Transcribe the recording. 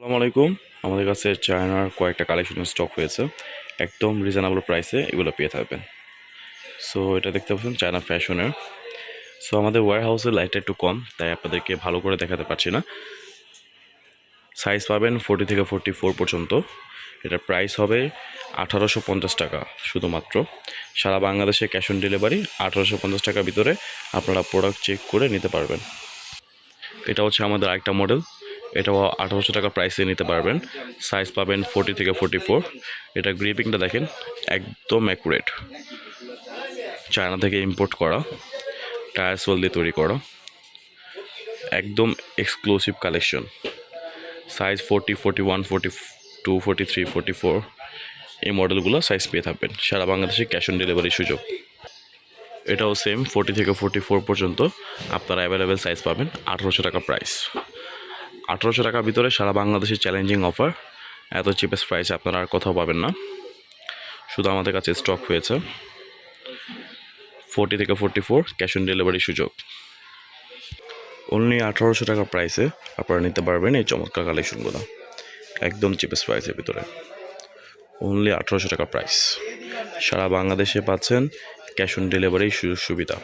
আসসালামু আলাইকুম। আমাদের কাছে চায়নার কয়েকটা কালেকশন স্টক হয়েছে। একদম রিজনেবল প্রাইসে এগুলো পেয়ে থাকবেন। সো এটা দেখতে পাচ্ছেন চায়না ফ্যাশনের সো আমাদের ওয়ার হাউসের লাইটটা একটু কম, তাই আপনাদেরকে ভালো করে দেখাতে পারছি না। সাইজ পাবেন ফোর্টি থেকে ফোর্টি ফোর পর্যন্ত। এটার প্রাইস হবে আঠারোশো পঞ্চাশ টাকা শুধুমাত্র। সারা বাংলাদেশে ক্যাশ অন ডেলিভারি আঠারোশো পঞ্চাশ টাকার ভিতরে আপনারা প্রোডাক্ট চেক করে নিতে পারবেন। এটা হচ্ছে আমাদের আরেকটা মডেল এটাও আঠারোশো টাকা প্রাইসে নিতে পারবেন। সাইজ পাবেন ফোর্টি থেকে ফোর্টি ফোর এটা গ্রিপিংটা দেখেন, একদম অ্যাকুরেট চায়না থেকে ইম্পোর্ট করা। টায়ার সোল দিয়ে তৈরি করা। একদম exclusive collection size forty forty one forty two forty three forty four এই মডেলগুলো সাইজ পেয়ে থাকবেন। সারা বাংলাদেশে ক্যাশ অন ডেলিভারি সুযোগ। এটাও সেম ফোর্টি থেকে ফোর্টি ফোর পর্যন্ত। আপনারা অ্যাভেলেবেল সাইজ পাবেন আঠারোশো টাকা প্রাইস আঠারোশো টাকার ভিতরে সারা বাংলাদেশে চ্যালেঞ্জিং অফার এত চিপেস্ট প্রাইসে আপনারা আর কোথাও পাবেন না। শুধু আমাদের কাছে স্টক হয়েছে। ফোর্টি থেকে forty four cash on delivery সুযোগ। অনলি আঠারোশো টাকা প্রাইসে আপনারা নিতে পারবেন এই চমৎকার কালেকশনগুলো একদম চিপেস্ট প্রাইসের ভিতরে। অনলি আঠারোশো টাকা প্রাইস সারা বাংলাদেশে পাচ্ছেন ক্যাশ অন ডেলিভারি সুযোগ সুবিধা।